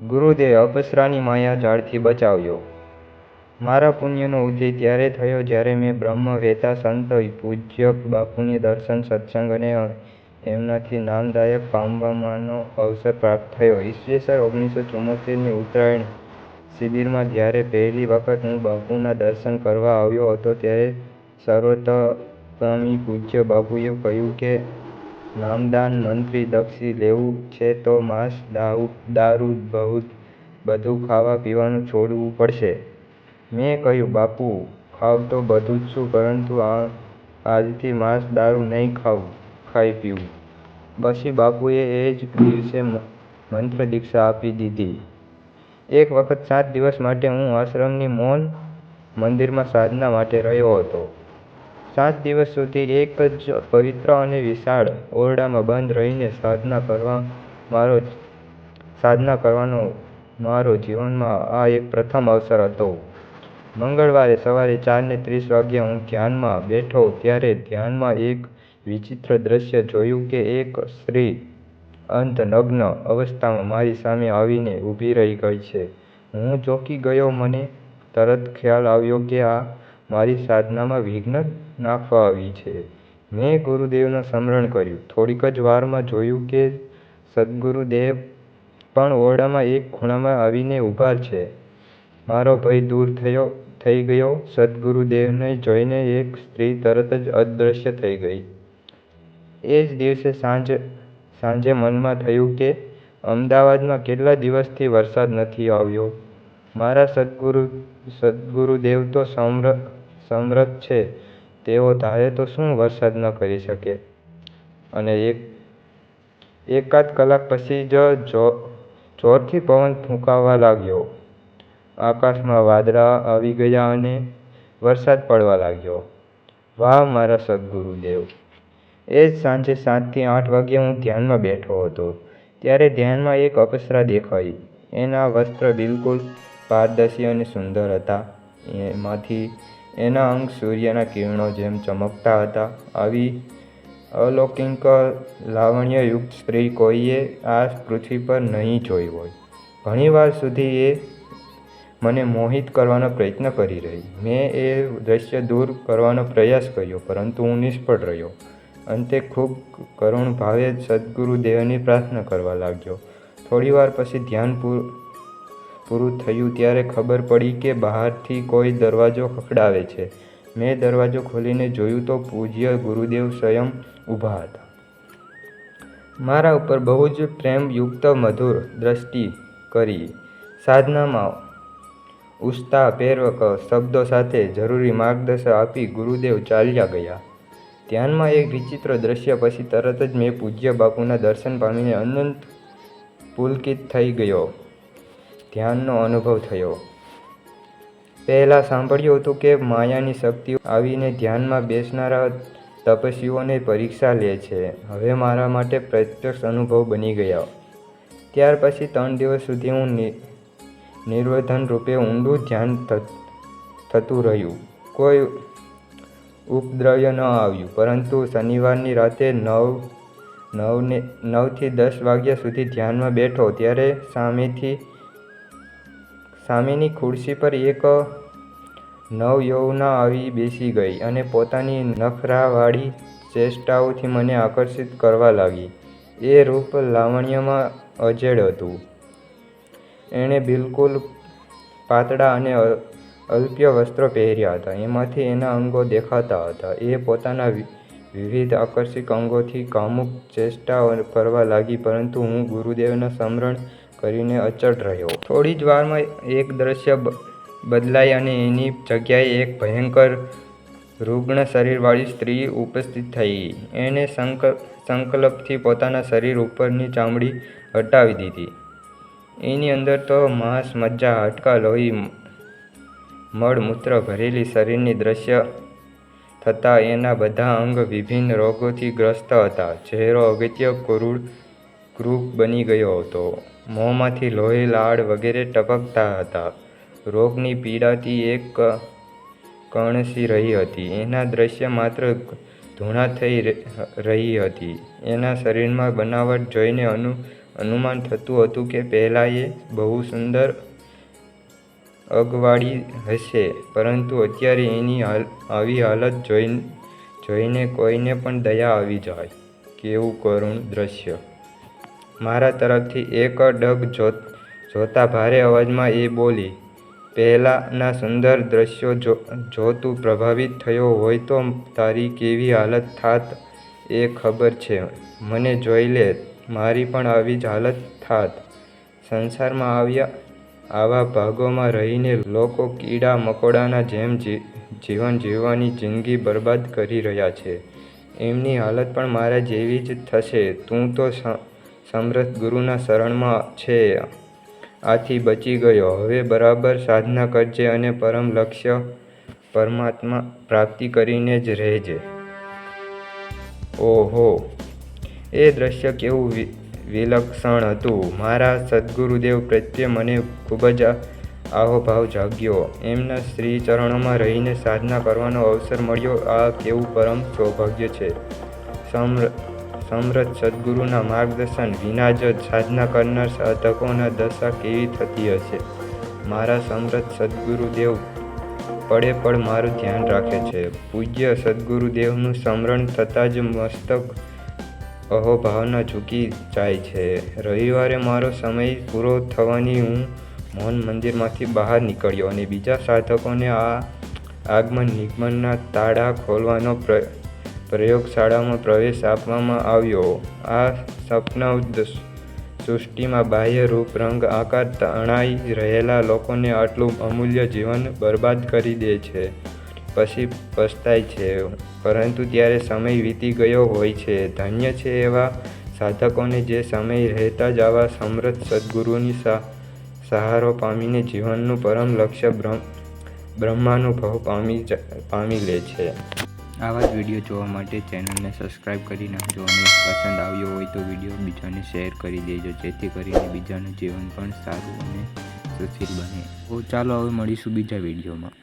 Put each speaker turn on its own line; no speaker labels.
ગુરુદેવે અપસરાની માયા જાળથી બચાવ્યો. મારા પુણ્યનો ઉદય ત્યારે થયો જ્યારે મેં બ્રહ્મવેતા સંત પૂજ્ય બાપુને દર્શન, સત્સંગ અને એમનાથી નામદાયક પામવાનો અવસર પ્રાપ્ત થયો. ઈસવીસન ઓગણીસો ચુંમોતેરની ઉત્તરાયણ શિબિરમાં જ્યારે પહેલી વખત હું બાપુના દર્શન કરવા આવ્યો હતો ત્યારે સર્વોત્તમસ્વામી પૂજ્ય બાપુએ કહ્યું કે નામદાન મંત્રી દક્ષી લેવું છે તો માંસ, દારૂ, બધું ખાવા પીવાનું છોડવું પડશે. મેં કહ્યું બાપુ ખાવ તો બધું જ છું પરંતુ આજથી માંસ, દારૂ નહીં ખાઈ પીવું. પછી બાપુએ એ જ દિવસે મંત્ર દીક્ષા આપી દીધી. એક વખત સાત દિવસ માટે હું આશ્રમની મૌન મંદિરમાં સાધના માટે રહ્યો હતો. સાત દિવસ સુધી એક જ પવિત્ર અને વિશાળ ઓરડામાં બંધ રહીને સાધના કરવા મારો સાધના કરવાનો મારો જીવનમાં આ એક પ્રથમ અવસર હતો. મંગળવારે સવારે ચારને ત્રીસ વાગ્યે હું ધ્યાનમાં બેઠો ત્યારે ધ્યાનમાં એક વિચિત્ર દ્રશ્ય જોયું કે એક સ્ત્રી અર્ધનગ્ન અવસ્થામાં મારી સામે આવીને ઊભી રહી ગઈ છે. હું ચોંકી ગયો, મને તરત ખ્યાલ આવ્યો કે આ મારી સાધનામાં વિઘ્ન નાખવા આવી છે. મેં ગુરુદેવનું સ્મરણ કર્યું. થોડીક જ વારમાં જોયું કે સદ્ગુરુદેવ પણ ઓરડામાં એક ખૂણામાં આવીને ઊભા છે. મારો ભય દૂર થયો, થઈ ગયો. સદ્ગુરુદેવને જોઈને એક સ્ત્રી તરત જ અદૃશ્ય થઈ ગઈ. એ જ દિવસે સાંજે મનમાં થયું કે અમદાવાદમાં કેટલા દિવસથી વરસાદ નથી આવ્યો. મારા સદ્ગુરુદેવ તો સમર્થ છે તેઓ ધારે તો શું વરસાદ ન કરી શકે? અને એક, એકાદ કલાક પછી જ જોરથી પવન ફૂંકાવા લાગ્યો. આકાશમાં વાદળાં આવી ગયા અને વરસાદ પડવા લાગ્યો. વાહ, મારા સદ્ગુરુદેવ! એ જ સાંજે સાતથી આઠ વાગ્યે હું ધ્યાનમાં બેઠો હતો ત્યારે ધ્યાનમાં એક અપ્સરા દેખાઈ. એનાં વસ્ત્ર બિલકુલ પારદર્શી અને સુંદર હતાં. એમાંથી એનાં અંગ સૂર્યના કિરણો જેમ ચમકતા હતા આવી અલૌકિક લાવણ્યયુક્ત સ્ત્રી કોઈએ આ પૃથ્વી પર નહીં જોઈ હોય. ઘણીવાર સુધી એ મને મોહિત કરવાનો પ્રયત્ન કરી રહી. મેં એ દ્રશ્ય દૂર કરવાનો પ્રયાસ કર્યો, પરંતુ હું નિષ્ફળ રહ્યો. અંતે ખૂબ કરુણ ભાવે સદગુરુદેવની પ્રાર્થના કરવા લાગ્યો. થોડી વાર પછી ધ્યાન પૂરું થયું ત્યારે ખબર પડી કે બહારથી કોઈ દરવાજો ખખડાવે છે. મેં દરવાજો ખોલીને જોયું તો પૂજ્ય ગુરુદેવ સ્વયં ઊભા હતા. મારા ઉપર બહુ જ પ્રેમયુક્ત મધુર દૃષ્ટિ કરી. સાધનામાં ઉસ્તા ઉત્સાહભેર શબ્દો સાથે જરૂરી માર્ગદર્શન આપી ગુરુદેવ ચાલ્યા ગયા. ધ્યાનમાં એક વિચિત્ર દૃશ્ય પછી તરત જ મેં પૂજ્ય બાપુના દર્શન પામીને અનંત પુલકિત થઈ ગયો ધ્યાનનો અનુભવ થયો. પહેલાં સાંભળ્યું હતું કે માયાની શક્તિઓ આવીને ધ્યાનમાં બેસનારા તપસ્વીઓને પરીક્ષા લે છે. હવે મારા માટે પ્રત્યક્ષ અનુભવ બની ગયા ત્યાર પછી ત્રણ દિવસ સુધી હું નિર્વધન રૂપે ઊંડું ધ્યાન થતું રહ્યું. કોઈ ઉપદ્રવ્ય ન આવ્યું. પરંતુ શનિવારની રાતે નવ, નવને, નવથી દસ વાગ્યા સુધી ધ્યાનમાં બેઠો, ત્યારે સામેની ખુરશી પર એક નવયૌવના આવી બેસી ગઈ અને પોતાની નખરાવાળી ચેષ્ટાઓથી મને આકર્ષિત કરવા લાગી. એ રૂપ લાવણ્યમાં અજેડ હતું. એણે બિલકુલ પાતળા અને અલ્પ્ય વસ્ત્રો પહેર્યા હતા એમાંથી એના અંગો દેખાતા હતા એ પોતાના વિવિધ આકર્ષક અંગોથી કામુક ચેષ્ટા કરવા લાગી, પરંતુ હું ગુરુદેવના સ્મરણ કરીને અચળ રહ્યો. થોડી જ વારમાં એક દૃશ્ય બદલાઈ અને એની જગ્યાએ એક ભયંકર રુગ્ણ શરીરવાળી સ્ત્રી ઉપસ્થિત થઈ. એણે સંકલ્પથી પોતાના શરીર ઉપરની ચામડી હટાવી દીધી. એની અંદર તો માંસ, મજ્જા, હાડકાં, લોહી, મળમૂત્ર ભરેલી શરીરની દ્રશ્ય થતાં એના બધા અંગ વિભિન્ન રોગોથી ગ્રસ્ત હતા ચહેરો અત્યંત ક્રૂર બની ગયો હતો. મોંમાંથી લોહી, લાળ વગેરે ટપકતા હતા રોગની પીડાથી એક કણસી રહી હતી. એના દૃશ્ય માત્ર ધૂણા થઈ રહી હતી. એના શરીરમાં બનાવટ જોઈને અનુ અનુમાન થતું હતું કે પહેલાં એ બહુ સુંદર અગવાડી હશે પરંતુ અત્યારે એની હાલ આવી હાલત જોઈ જોઈને કોઈને પણ દયા આવી જાય કેવું કરુણ દ્રશ્ય મારા તરફથી એક ડગ જો જોતા ભારે અવાજમાં એ બોલી, પહેલાંના સુંદર દ્રશ્યો જો જો તું પ્રભાવિત થયો હોય તો તારી કેવી હાલત થાત એ ખબર છે. મને જોઈ લે, મારી પણ આવી જ હાલત થાત. સંસારમાં આવ્યા, આવા ભાગોમાં રહીને લોકો કીડા મકોડાના જેમ જીવન જીવવાની જિંદગી બરબાદ કરી રહ્યા છે. એમની હાલત પણ મારા જેવી જ થશે. તું તો સમર્થ ગુરુના શરણમાં છે. આથી બચી ગયો. હવે બરાબર સાધના કરજે અને પરમ લક્ષ્ય પરમાત્મા પ્રાપ્તિ કરીને જ રહેજે. ઓહો. એ દ્રશ્ય કેવું વિલક્ષણ હતું. મારા સદ્ગુરુદેવ પ્રત્યે મને ખૂબ જ આહોભાવ જાગ્યો. એમના શ્રી ચરણોમાં રહીને સાધના કરવાનો અવસર મળ્યો. આ કેવું પરમ સૌભાગ્ય છે. સમ્ર સમરથ સદ્ગુરુના માર્ગદર્શન વિના જ સાધના કરનાર સાધકોના દશા કેવી થતી હશે? મારા સમરથ સદ્ગુરુદેવ પડે પડ મારું ધ્યાન રાખે છે. પૂજ્ય સદ્ગુરુદેવનું સ્મરણ થતાં જ મસ્તક અહોભાવના ઝૂકી જાય છે. રવિવારે મારો સમય પૂરો થવાની હું મૌન મંદિરમાંથી બહાર નીકળ્યો અને બીજા સાધકોને આ આગમન નિગમનના તાળા ખોલવાનો પ્ર પ્રયોગશાળામાં પ્રવેશ આપવામાં આવ્યો. આ સપના સૃષ્ટિમાં બાહ્ય રૂપ, રંગ, આકાર તણાઈ રહેલા લોકોને આટલું અમૂલ્ય જીવન બરબાદ કરી દે છે. પછી પસ્તાય છે. પરંતુ ત્યારે સમય વીતી ગયો હોય છે. ધન્ય છે એવા સાધકોને જે સમય રહેતા જ આવા સમૃદ્ધ સદ્ગુરુની સહારો પામીને જીવનનું પરમ લક્ષ્ય બ્રહ્મ, બ્રહ્માનુભવ પામી પામી લે છે.
આવા જ વીડિયો જોવા માટે ચેનલને સબસ્ક્રાઈબ કરી નાખજો અને પસંદ આવ્યો હોય તો વીડિયો બીજાને શેર કરી દેજો, જેથી કરીને બીજાનું જીવન પણ સારું અને સુશીલ બને. તો ચાલો હવે મળીશું બીજા વિડીયોમાં